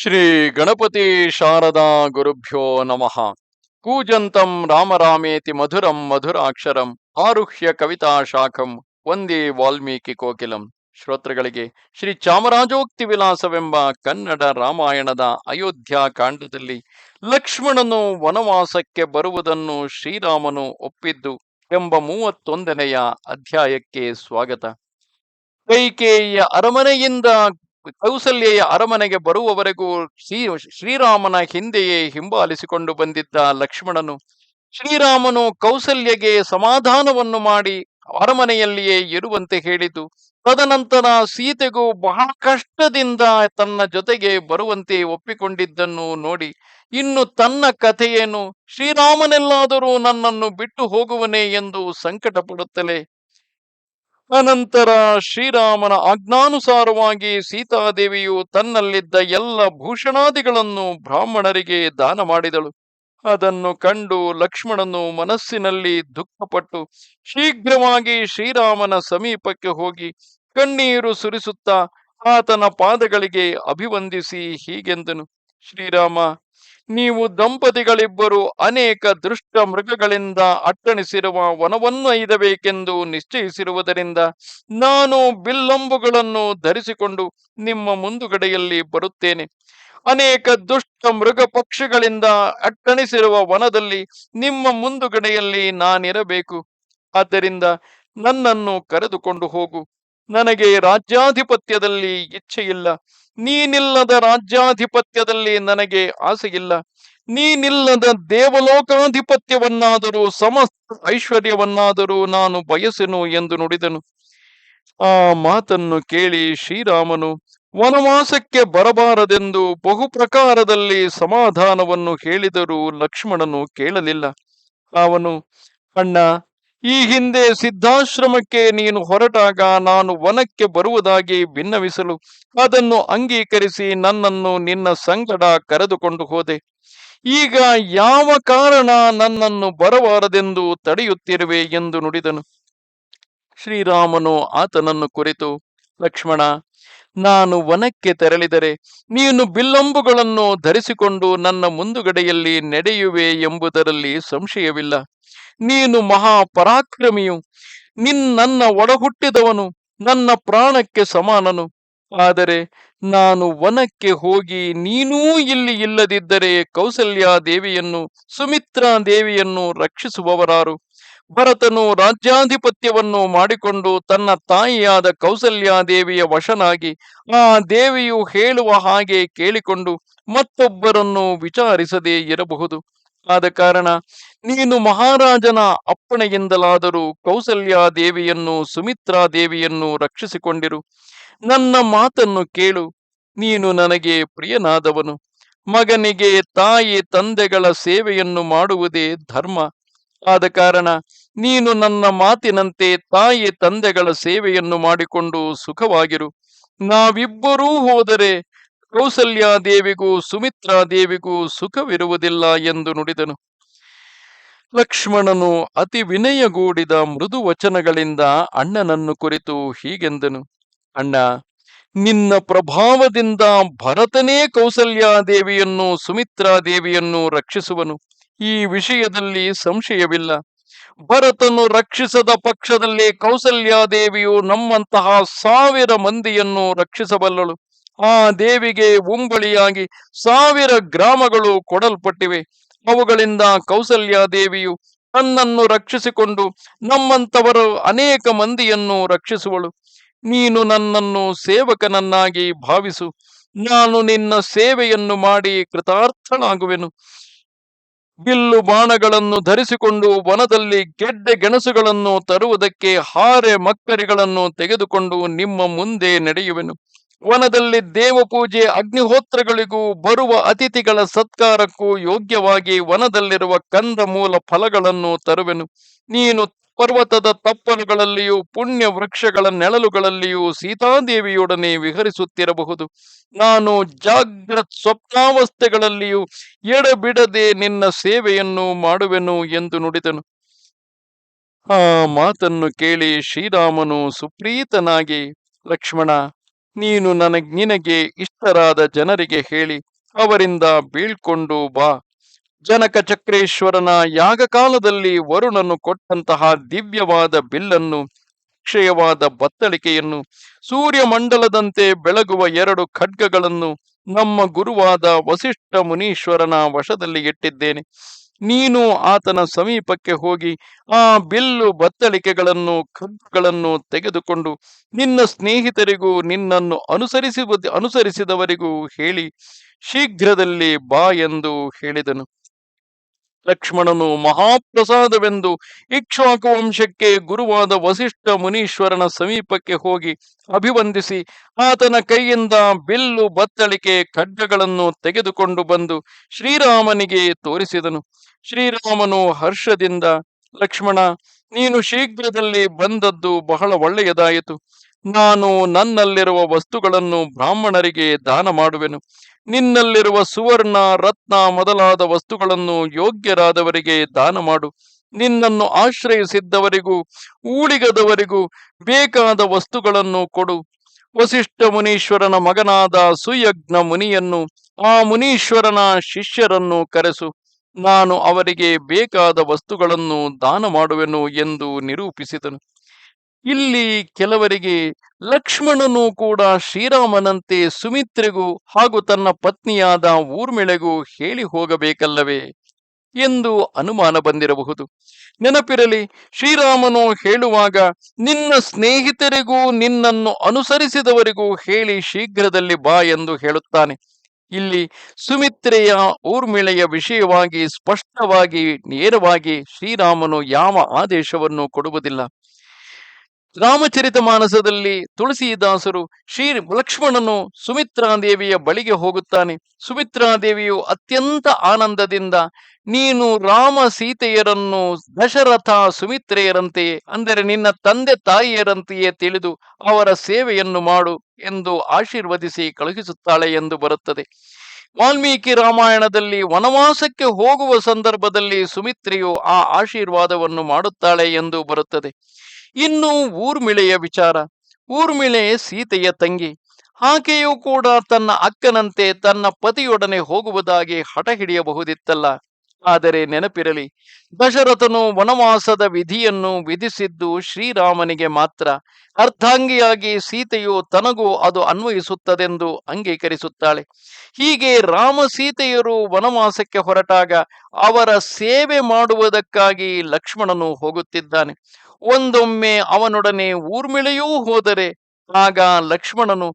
ಶ್ರೀ ಗಣಪತಿ ಶಾರದಾ ಗುರುಭ್ಯೋ ನಮಃ. ಕೂಜಂತಂ ರಾಮರಾಮೇತಿ ಮಧುರಂ ಮಧುರಾಕ್ಷರಂ ಆರುಹ್ಯ ಕವಿತಾ ಶಾಖಂ ಒಂದೇ ವಾಲ್ಮೀಕಿ ಕೋಕಿಲಂ. ಶ್ರೋತೃಗಳಿಗೆ ಶ್ರೀ ಚಾಮರಾಜೋಕ್ತಿ ವಿಲಾಸವೆಂಬ ಕನ್ನಡ ರಾಮಾಯಣದ ಅಯೋಧ್ಯ ಕಾಂಡದಲ್ಲಿ ಲಕ್ಷ್ಮಣನು ವನವಾಸಕ್ಕೆ ಬರುವುದನ್ನು ಶ್ರೀರಾಮನು ಒಪ್ಪಿದ್ದು ಎಂಬ ಮೂವತ್ತೊಂದನೆಯ ಅಧ್ಯಾಯಕ್ಕೆ ಸ್ವಾಗತ. ಕೈಕೇಯಿಯ ಅರಮನೆಯಿಂದ ಕೌಸಲ್ಯೆಯ ಅರಮನೆಗೆ ಬರುವವರೆಗೂ ಶ್ರೀ, ಶ್ರೀರಾಮನ ಹಿಂದೆಯೇ ಹಿಂಬಾಲಿಸಿಕೊಂಡು ಬಂದಿದ್ದ ಲಕ್ಷ್ಮಣನು ಶ್ರೀರಾಮನು ಕೌಸಲ್ಯಗೆ ಸಮಾಧಾನವನ್ನು ಮಾಡಿ ಅರಮನೆಯಲ್ಲಿಯೇ ಇರುವಂತೆ ಹೇಳಿತು. ತದನಂತರ ಸೀತೆಗೂ ಬಹಳ ಕಷ್ಟದಿಂದ ತನ್ನ ಜೊತೆಗೆ ಬರುವಂತೆ ಒಪ್ಪಿಕೊಂಡಿದ್ದನ್ನು ನೋಡಿ ಇನ್ನು ತನ್ನ ಕಥೆಯೇನು? ಶ್ರೀರಾಮನೆಲ್ಲಾದರೂ ನನ್ನನ್ನು ಬಿಟ್ಟು ಹೋಗುವನೇ ಎಂದು ಸಂಕಟ ಅನಂತರ ಶ್ರೀರಾಮನ ಆಜ್ಞಾನುಸಾರವಾಗಿ ಸೀತಾದೇವಿಯು ತನ್ನಲ್ಲಿದ್ದ ಎಲ್ಲ ಭೂಷಣಾದಿಗಳನ್ನು ಬ್ರಾಹ್ಮಣರಿಗೆ ದಾನ ಮಾಡಿದಳು. ಅದನ್ನು ಕಂಡು ಲಕ್ಷ್ಮಣನು ಮನಸ್ಸಿನಲ್ಲಿ ದುಃಖಪಟ್ಟು ಶೀಘ್ರವಾಗಿ ಶ್ರೀರಾಮನ ಸಮೀಪಕ್ಕೆ ಹೋಗಿ ಕಣ್ಣೀರು ಸುರಿಸುತ್ತಾ ಆತನ ಪಾದಗಳಿಗೆ ಅಭಿವಂದಿಸಿ ಹೀಗೆಂದನು. ಶ್ರೀರಾಮ ನೀವು ದಂಪತಿಗಳಿಬ್ಬರು ಅನೇಕ ದುಷ್ಟ ಮೃಗಗಳಿಂದ ಅಟ್ಟಣಿಸಿರುವ ವನವನ್ನು ಐದಬೇಕೆಂದು ನಿಶ್ಚಯಿಸಿರುವುದರಿಂದ ನಾನು ಬಿಲ್ಲಂಬುಗಳನ್ನು ಧರಿಸಿಕೊಂಡು ನಿಮ್ಮ ಮುಂದುಗಡೆಯಲ್ಲಿ ಬರುತ್ತೇನೆ. ಅನೇಕ ದುಷ್ಟ ಮೃಗ ಪಕ್ಷಿಗಳಿಂದ ಅಟ್ಟಣಿಸಿರುವ ವನದಲ್ಲಿ ನಿಮ್ಮ ಮುಂದುಗಡೆಯಲ್ಲಿ ನಾನಿರಬೇಕು. ಆದ್ದರಿಂದ ನನ್ನನ್ನು ಕರೆದುಕೊಂಡು ಹೋಗು. ನನಗೆ ರಾಜ್ಯಾಧಿಪತ್ಯದಲ್ಲಿ ಇಚ್ಛೆಯಿಲ್ಲ. ನೀನಿಲ್ಲದ ರಾಜ್ಯಾಧಿಪತ್ಯದಲ್ಲಿ ನನಗೆ ಆಸೆಯಿಲ್ಲ. ನೀನಿಲ್ಲದ ದೇವಲೋಕಾಧಿಪತ್ಯವನ್ನಾದರೂ, ಸಮಸ್ತ ಐಶ್ವರ್ಯವನ್ನಾದರೂ ನಾನು ಬಯಸೆನು ಎಂದು ನುಡಿದನು. ಆ ಮಾತನ್ನು ಕೇಳಿ ಶ್ರೀರಾಮನು, ವನವಾಸಕ್ಕೆ ಬರಬಾರದೆಂದು ಬಹು ಪ್ರಕಾರದಲ್ಲಿ ಸಮಾಧಾನವನ್ನು ಹೇಳಿದರೂ ಲಕ್ಷ್ಮಣನು ಕೇಳಲಿಲ್ಲ. ಅವನು, ಅಣ್ಣ ಈ ಹಿಂದೆ ಸಿದ್ಧಾಶ್ರಮಕ್ಕೆ ನೀನು ಹೊರಟಾಗ ನಾನು ವನಕ್ಕೆ ಬರುವುದಾಗಿ ಭಿನ್ನವಿಸಲು ಅದನ್ನು ಅಂಗೀಕರಿಸಿ ನನ್ನನ್ನು ನಿನ್ನ ಸಂಗಡ ಕರೆದುಕೊಂಡು ಹೋದೆ. ಈಗ ಯಾವ ಕಾರಣ ನನ್ನನ್ನು ಬರಬಾರದೆಂದು ತಡೆಯುತ್ತಿರುವೆ ಎಂದು ನುಡಿದನು. ಶ್ರೀರಾಮನು ಆತನನ್ನು ಕುರಿತು, ಲಕ್ಷ್ಮಣ, ನಾನು ವನಕ್ಕೆ ತೆರಳಿದರೆ ನೀನು ಬಿಲ್ಲಂಬುಗಳನ್ನು ಧರಿಸಿಕೊಂಡು ನನ್ನ ಮುಂದುಗಡೆಯಲ್ಲಿ ನಡೆಯುವೆ ಎಂಬುದರಲ್ಲಿ ಸಂಶಯವಿಲ್ಲ. ನೀನು ಮಹಾಪರಾಕ್ರಮಿಯು. ನಿನ್ನ ನಿನ್ ನನ್ನ ಒಡಹುಟ್ಟಿದವನು ನನ್ನ ಪ್ರಾಣಕ್ಕೆ ಸಮಾನನು. ಆದರೆ ನಾನು ವನಕ್ಕೆ ಹೋಗಿ ನೀನೂ ಇಲ್ಲಿ ಇಲ್ಲದಿದ್ದರೆ ಕೌಸಲ್ಯ ದೇವಿಯನ್ನು, ಸುಮಿತ್ರಾ ದೇವಿಯನ್ನು ರಕ್ಷಿಸುವವರಾರು. ಭರತನು ರಾಜ್ಯಾಧಿಪತ್ಯವನ್ನು ಮಾಡಿಕೊಂಡು ತನ್ನ ತಾಯಿಯಾದ ಕೌಸಲ್ಯಾದೇವಿಯ ವಶನಾಗಿ ಆ ದೇವಿಯು ಹೇಳುವ ಹಾಗೆ ಕೇಳಿಕೊಂಡು ಮತ್ತೊಬ್ಬರನ್ನು ವಿಚಾರಿಸದೇ ಇರಬಹುದು. ಆದ ಕಾರಣ ನೀನು ಮಹಾರಾಜನ ಅಪ್ಪಣೆಯಿಂದಲಾದರೂ ಕೌಸಲ್ಯ ದೇವಿಯನ್ನು ಸುಮಿತ್ರಾ ದೇವಿಯನ್ನು ರಕ್ಷಿಸಿಕೊಂಡಿರು. ನನ್ನ ಮಾತನ್ನು ಕೇಳು. ನೀನು ನನಗೆ ಪ್ರಿಯನಾದವನು. ಮಗನಿಗೆ ತಾಯಿ ತಂದೆಗಳ ಸೇವೆಯನ್ನು ಮಾಡುವುದೇ ಧರ್ಮ. ಆದ ಕಾರಣ ನೀನು ನನ್ನ ಮಾತಿನಂತೆ ತಾಯಿ ತಂದೆಗಳ ಸೇವೆಯನ್ನು ಮಾಡಿಕೊಂಡು ಸುಖವಾಗಿರು. ನಾವಿಬ್ಬರೂ ಹೋದರೆ ಕೌಸಲ್ಯ ಸುಮಿತ್ರಾದೇವಿಗೂ ಸುಮಿತ್ರಾ ದೇವಿಗೂ ಸುಖವಿರುವುದಿಲ್ಲ ಎಂದು ನುಡಿದನು. ಲಕ್ಷ್ಮಣನು ಅತಿ ವಿನಯಗೂಡಿದ ಮೃದು ವಚನಗಳಿಂದ ಅಣ್ಣನನ್ನು ಕುರಿತು ಹೀಗೆಂದನು. ಅಣ್ಣ, ನಿನ್ನ ಪ್ರಭಾವದಿಂದ ಭರತನೇ ಕೌಸಲ್ಯಾದೇವಿಯನ್ನು, ಸುಮಿತ್ರಾದೇವಿಯನ್ನು ಸುಮಿತ್ರಾ ದೇವಿಯನ್ನು ರಕ್ಷಿಸುವನು. ಈ ವಿಷಯದಲ್ಲಿ ಸಂಶಯವಿಲ್ಲ. ಭರತನು ರಕ್ಷಿಸದ ಪಕ್ಷದಲ್ಲಿ ಕೌಸಲ್ಯಾದೇವಿಯು ನಮ್ಮಂತಹ ಸಾವಿರ ಮಂದಿಯನ್ನು ರಕ್ಷಿಸಬಲ್ಲಳು. ಆ ದೇವಿಗೆ ಉಂಬಳಿಯಾಗಿ ಸಾವಿರ ಗ್ರಾಮಗಳು ಕೊಡಲ್ಪಟ್ಟಿವೆ. ಅವುಗಳಿಂದ ಕೌಸಲ್ಯ ದೇವಿಯು ತನ್ನನ್ನು ರಕ್ಷಿಸಿಕೊಂಡು ನಮ್ಮಂಥವರು ಅನೇಕ ಮಂದಿಯನ್ನು ರಕ್ಷಿಸುವಳು. ನೀನು ನನ್ನನ್ನು ಸೇವಕನನ್ನಾಗಿ ಭಾವಿಸು. ನಾನು ನಿನ್ನ ಸೇವೆಯನ್ನು ಮಾಡಿ ಕೃತಾರ್ಥನಾಗುವೆನು. ಬಿಲ್ಲು ಬಾಣಗಳನ್ನು ಧರಿಸಿಕೊಂಡು ವನದಲ್ಲಿ ಗೆಡ್ಡೆ ಗೆಣಸುಗಳನ್ನು ತರುವುದಕ್ಕೆ ಹಾರೆ ಮಕ್ಕರಿಗಳನ್ನು ತೆಗೆದುಕೊಂಡು ನಿಮ್ಮ ಮುಂದೆ ನಡೆಯುವೆನು. ವನದಲ್ಲಿ ದೇವಪೂಜೆ ಅಗ್ನಿಹೋತ್ರಗಳಿಗೂ ಬರುವ ಅತಿಥಿಗಳ ಸತ್ಕಾರಕ್ಕೂ ಯೋಗ್ಯವಾಗಿ ವನದಲ್ಲಿರುವ ಕಂದಮೂಲ ಫಲಗಳನ್ನು ತರುವೆನು. ನೀನು ಪರ್ವತದ ತಪ್ಪಲುಗಳಲ್ಲಿಯೂ ಪುಣ್ಯ ವೃಕ್ಷಗಳ ನೆಳಲುಗಳಲ್ಲಿಯೂ ಸೀತಾದೇವಿಯೊಡನೆ ವಿಹರಿಸುತ್ತಿರಬಹುದು. ನಾನು ಜಾಗ್ರತ್ ಸ್ವಪ್ನಾವಸ್ಥೆಗಳಲ್ಲಿಯೂ ಎಡಬಿಡದೆ ನಿನ್ನ ಸೇವೆಯನ್ನು ಮಾಡುವೆನು ಎಂದು ನುಡಿದನು. ಆ ಮಾತನ್ನು ಕೇಳಿ ಶ್ರೀರಾಮನು ಸುಪ್ರೀತನಾಗಿ, ಲಕ್ಷ್ಮಣ ನೀನು ನನಗೆ, ನಿನಗೆ ಇಷ್ಟರಾದ ಜನರಿಗೆ ಹೇಳಿ, ಅವರಿಂದ ಬೀಳ್ಕೊಂಡು ಬಾ. ಜನಕ ಚಕ್ರೇಶ್ವರನ ಯಾಗಕಾಲದಲ್ಲಿ ವರುಣನು ಕೊಟ್ಟಂತಹ ದಿವ್ಯವಾದ ಬಿಲ್ಲನ್ನು ಕ್ಷಯವಾದ ಬತ್ತಳಿಕೆಯನ್ನು, ಸೂರ್ಯಮಂಡಲದಂತೆ ಬೆಳಗುವ ಎರಡು ಖಡ್ಗಗಳನ್ನು ನಮ್ಮ ಗುರುವಾದ ವಸಿಷ್ಠ ಮುನೀಶ್ವರನ ವಶದಲ್ಲಿ ಇಟ್ಟಿದ್ದೇನೆ. ನೀನು ಆತನ ಸಮೀಪಕ್ಕೆ ಹೋಗಿ ಆ ಬಿಲ್ಲು ಬತ್ತಳಿಕೆಗಳನ್ನು ಕಬ್ಬುಗಳನ್ನು ತೆಗೆದುಕೊಂಡು ನಿನ್ನ ಸ್ನೇಹಿತರಿಗೂ ನಿನ್ನನ್ನು ಅನುಸರಿಸಿ ಅನುಸರಿಸಿದವರಿಗೂ ಹೇಳಿ ಶೀಘ್ರದಲ್ಲಿ ಬಾ ಎಂದು ಹೇಳಿದನು. ಲಕ್ಷ್ಮಣನು ಮಹಾಪ್ರಸಾದವೆಂದು ಇಕ್ಷಾಕು ವಂಶಕ್ಕೆ ಗುರುವಾದ ವಸಿಷ್ಠ ಮುನೀಶ್ವರನ ಸಮೀಪಕ್ಕೆ ಹೋಗಿ ಅಭಿವಂದಿಸಿ ಆತನ ಕೈಯಿಂದ ಬಿಲ್ಲು, ಬತ್ತಳಿಕೆ ಖಡ್ಡಗಳನ್ನು ತೆಗೆದುಕೊಂಡು ಬಂದು ಶ್ರೀರಾಮನಿಗೆ ತೋರಿಸಿದನು. ಶ್ರೀರಾಮನು ಹರ್ಷದಿಂದ, ಲಕ್ಷ್ಮಣ, ನೀನು ಶೀಘ್ರದಲ್ಲಿ ಬಂದದ್ದು ಬಹಳ ಒಳ್ಳೆಯದಾಯಿತು. ನಾನು ನನ್ನಲ್ಲಿರುವ ವಸ್ತುಗಳನ್ನು ಬ್ರಾಹ್ಮಣರಿಗೆ ದಾನ ಮಾಡುವೆನು. ನಿನ್ನಲ್ಲಿರುವ ಸುವರ್ಣ, ರತ್ನ ಮೊದಲಾದ ವಸ್ತುಗಳನ್ನು ಯೋಗ್ಯರಾದವರಿಗೆ ದಾನ ಮಾಡು. ನಿನ್ನನ್ನು ಆಶ್ರಯಿಸಿದ್ದವರಿಗೂ, ಊಳಿಗದವರಿಗೂ ಬೇಕಾದ ವಸ್ತುಗಳನ್ನು ಕೊಡು. ವಸಿಷ್ಠ ಮುನೀಶ್ವರನ ಮಗನಾದ ಸುಯಜ್ಞ ಮುನಿಯನ್ನು, ಆ ಮುನೀಶ್ವರನ ಶಿಷ್ಯರನ್ನು ಕರೆಸು. ನಾನು ಅವರಿಗೆ ಬೇಕಾದ ವಸ್ತುಗಳನ್ನು ದಾನ ಮಾಡುವೆನು ಎಂದು ನಿರೂಪಿಸಿದನು. ಇಲ್ಲಿ ಕೆಲವರಿಗೆ ಲಕ್ಷ್ಮಣನು ಕೂಡ ಶ್ರೀರಾಮನಂತೆ ಸುಮಿತ್ರೆಗೂ ಹಾಗೂ ತನ್ನ ಪತ್ನಿಯಾದ ಊರ್ಮಿಳೆಗೂ ಹೇಳಿ ಹೋಗಬೇಕಲ್ಲವೇ ಎಂದು ಅನುಮಾನ ಬಂದಿರಬಹುದು. ನೆನಪಿರಲಿ, ಶ್ರೀರಾಮನು ಹೇಳುವಾಗ, ನಿನ್ನ ಸ್ನೇಹಿತರಿಗೂ ನಿನ್ನನ್ನು ಅನುಸರಿಸಿದವರಿಗೂ ಹೇಳಿ ಶೀಘ್ರದಲ್ಲಿ ಬಾ ಎಂದು ಹೇಳುತ್ತಾನೆ. ಇಲ್ಲಿ ಸುಮಿತ್ರೆಯ ಊರ್ಮಿಳೆಯ ವಿಷಯವಾಗಿ ಸ್ಪಷ್ಟವಾಗಿ, ನೇರವಾಗಿ ಶ್ರೀರಾಮನು ಯಾವ ಆದೇಶವನ್ನು ಕೊಡುವುದಿಲ್ಲ. ರಾಮಚರಿತ ಮಾನಸದಲ್ಲಿ ತುಳಸಿದಾಸರು ಶ್ರೀ ಲಕ್ಷ್ಮಣನು ಸುಮಿತ್ರಾದೇವಿಯ ಬಳಿಗೆ ಹೋಗುತ್ತಾನೆ. ಸುಮಿತ್ರಾದೇವಿಯು ಅತ್ಯಂತ ಆನಂದದಿಂದ, ನೀನು ರಾಮ ಸೀತೆಯರನ್ನು ದಶರಥ ಸುಮಿತ್ರೆಯರಂತೆ, ಅಂದರೆ ನಿನ್ನ ತಂದೆ ತಾಯಿಯರಂತೆಯೇ ತಿಳಿದು ಅವರ ಸೇವೆಯನ್ನು ಮಾಡು ಎಂದು ಆಶೀರ್ವದಿಸಿ ಕಳುಹಿಸುತ್ತಾಳೆ ಎಂದು ಬರುತ್ತದೆ. ವಾಲ್ಮೀಕಿ ರಾಮಾಯಣದಲ್ಲಿ ವನವಾಸಕ್ಕೆ ಹೋಗುವ ಸಂದರ್ಭದಲ್ಲಿ ಸುಮಿತ್ರೆಯು ಆ ಆಶೀರ್ವಾದವನ್ನು ಮಾಡುತ್ತಾಳೆ ಎಂದು ಬರುತ್ತದೆ. ಇನ್ನು ಊರ್ಮಿಳೆಯ ವಿಚಾರ. ಊರ್ಮಿಳೆ ಸೀತೆಯ ತಂಗಿ. ಆಕೆಯೂ ಕೂಡ ತನ್ನ ಅಕ್ಕನಂತೆ ತನ್ನ ಪತಿಯೊಡನೆ ಹೋಗುವುದಾಗಿ ಹಠ ಹಿಡಿಯಬಹುದಿತ್ತಲ್ಲ. ಆದರೆ ನೆನಪಿರಲಿ, ದಶರಥನು ವನವಾಸದ ವಿಧಿಯನ್ನು ವಿಧಿಸಿದ್ದು ಶ್ರೀರಾಮನಿಗೆ ಮಾತ್ರ. ಅರ್ಧಾಂಗಿಯಾಗಿ ಸೀತೆಯು ತನಗೂ ಅದು ಅನ್ವಯಿಸುತ್ತದೆಂದು ಅಂಗೀಕರಿಸುತ್ತಾಳೆ. ಹೀಗೆ ರಾಮ ಸೀತೆಯರು ವನವಾಸಕ್ಕೆ ಹೊರಟಾಗ ಅವರ ಸೇವೆ ಮಾಡುವುದಕ್ಕಾಗಿ ಲಕ್ಷ್ಮಣನು ಹೋಗುತ್ತಿದ್ದಾನೆ. ಒಂದೊಮ್ಮೆ ಅವನೊಡನೆ ಊರ್ಮಿಳೆಯೂ ಹೋದರೆ ಆಗ ಲಕ್ಷ್ಮಣನು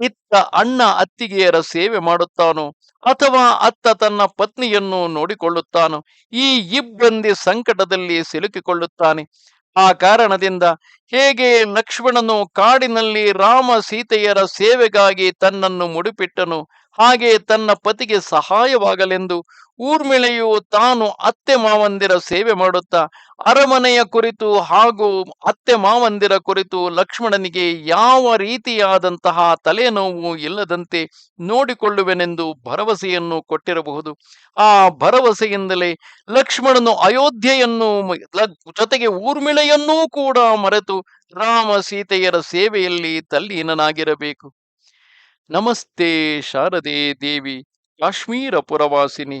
ಇತ್ತ ಅಣ್ಣ ಅತ್ತಿಗೆಯರ ಸೇವೆ ಮಾಡುತ್ತಾನೋ ಅಥವಾ ಅತ್ತ ತನ್ನ ಪತ್ನಿಯನ್ನು ನೋಡಿಕೊಳ್ಳುತ್ತಾನೋ. ಈ ಇಬ್ಬಂದಿ ಸಂಕಟದಲ್ಲಿ ಸಿಲುಕಿಕೊಳ್ಳುತ್ತಾನೆ. ಆ ಕಾರಣದಿಂದ ಹೇಗೆ ಲಕ್ಷ್ಮಣನು ಕಾಡಿನಲ್ಲಿ ರಾಮ ಸೀತೆಯರ ಸೇವೆಗಾಗಿ ತನ್ನನ್ನು ಮುಡಿಪಿಟ್ಟನು, ಹಾಗೆ ತನ್ನ ಪತಿಗೆ ಸಹಾಯವಾಗಲೆಂದು ಊರ್ಮಿಳೆಯು ತಾನು ಅತ್ತೆ ಮಾವಂದಿರ ಸೇವೆ ಮಾಡುತ್ತಾ, ಅರಮನೆಯ ಕುರಿತು ಹಾಗೂ ಅತ್ತೆ ಮಾವಂದಿರ ಕುರಿತು ಲಕ್ಷ್ಮಣನಿಗೆ ಯಾವ ರೀತಿಯಾದಂತಹ ತಲೆನೋವು ಇಲ್ಲದಂತೆ ನೋಡಿಕೊಳ್ಳುವೆನೆಂದು ಭರವಸೆಯನ್ನು ಕೊಟ್ಟಿರಬಹುದು. ಆ ಭರವಸೆಯಿಂದಲೇ ಲಕ್ಷ್ಮಣನು ಅಯೋಧ್ಯೆಯನ್ನು ಜೊತೆಗೆ ಊರ್ಮಿಳೆಯನ್ನೂ ಕೂಡ ಮರೆತು ರಾಮ ಸೀತೆಯರ ಸೇವೆಯಲ್ಲಿ ತಲ್ಲೀನನಾಗಿರಬೇಕು. ನಮಸ್ತೆ ಶಾರದೆ ದೇವಿ, ಕಾಶ್ಮೀರ ಪುರವಾಸಿನಿ.